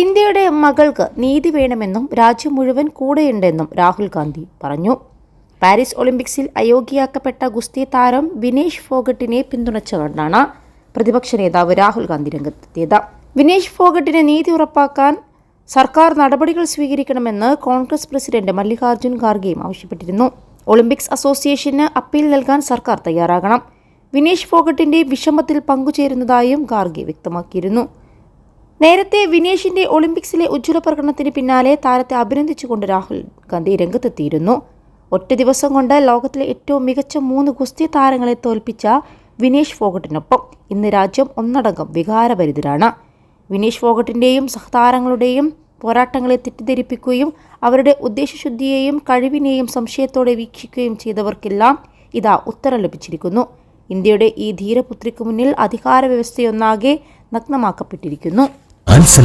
ഇന്ത്യയുടെ മകൾക്ക് നീതി വേണമെന്നും രാജ്യം മുഴുവൻ കൂടെയുണ്ടെന്നും രാഹുൽ ഗാന്ധി പറഞ്ഞു. പാരീസ് ഒളിമ്പിക്സിൽ അയോഗ്യയാക്കപ്പെട്ട ഗുസ്തി താരം വിനേഷ് ഫോഗട്ടിനെ പിന്തുണച്ചുകൊണ്ടാണ് പ്രതിപക്ഷ നേതാവ് രാഹുൽ ഗാന്ധി രംഗത്തെത്തിയത്. വിനേഷ് ഫോഗട്ടിനെ നീതി ഉറപ്പാക്കാൻ സർക്കാർ നടപടികൾ സ്വീകരിക്കണമെന്ന് കോൺഗ്രസ് പ്രസിഡന്റ് മല്ലികാർജുൻ ഖാർഗെയും ആവശ്യപ്പെട്ടിരുന്നു. ഒളിമ്പിക്സ് അസോസിയേഷന് അപ്പീൽ നൽകാൻ സർക്കാർ തയ്യാറാകണം. വിനേഷ് ഫോഗട്ടിന്റെ വിഷമത്തിൽ പങ്കുചേരുന്നതായും ഖാർഗെ വ്യക്തമാക്കിയിരുന്നു. നേരത്തെ വിനേഷിന്റെ ഒളിമ്പിക്സിലെ ഉജ്ജ്വല പ്രകടനത്തിന് പിന്നാലെ താരത്തെ അഭിനന്ദിച്ചുകൊണ്ട് രാഹുൽ ഗാന്ധി രംഗത്തെത്തിയിരുന്നു. ഒറ്റ ദിവസം കൊണ്ട് ലോകത്തിലെ ഏറ്റവും മികച്ച മൂന്ന് ഗുസ്തി താരങ്ങളെ തോൽപ്പിച്ച വിനേഷ് ഫോഗട്ടിനൊപ്പം ഇന്ന് രാജ്യം ഒന്നടങ്കം വികാരഭരിതരാണ്. വിനേഷ് ഫോഗട്ടിന്റെയും സഹതാരങ്ങളുടെയും പോരാട്ടങ്ങളെ തെറ്റിദ്ധരിപ്പിക്കുകയും അവരുടെ ഉദ്ദേശശുദ്ധിയെയും കഴിവിനെയും സംശയത്തോടെ വീക്ഷിക്കുകയും ചെയ്തവർക്കെല്ലാം ഇതാ ഉത്തരം ലഭിച്ചിരിക്കുന്നു. ഇന്ത്യയുടെ ഈ ധീരപുത്രിക്ക് മുന്നിൽ അധികാര വ്യവസ്ഥയൊന്നാകെ നഗ്നമാക്കപ്പെട്ടിരിക്കുന്നു. അൻസൽ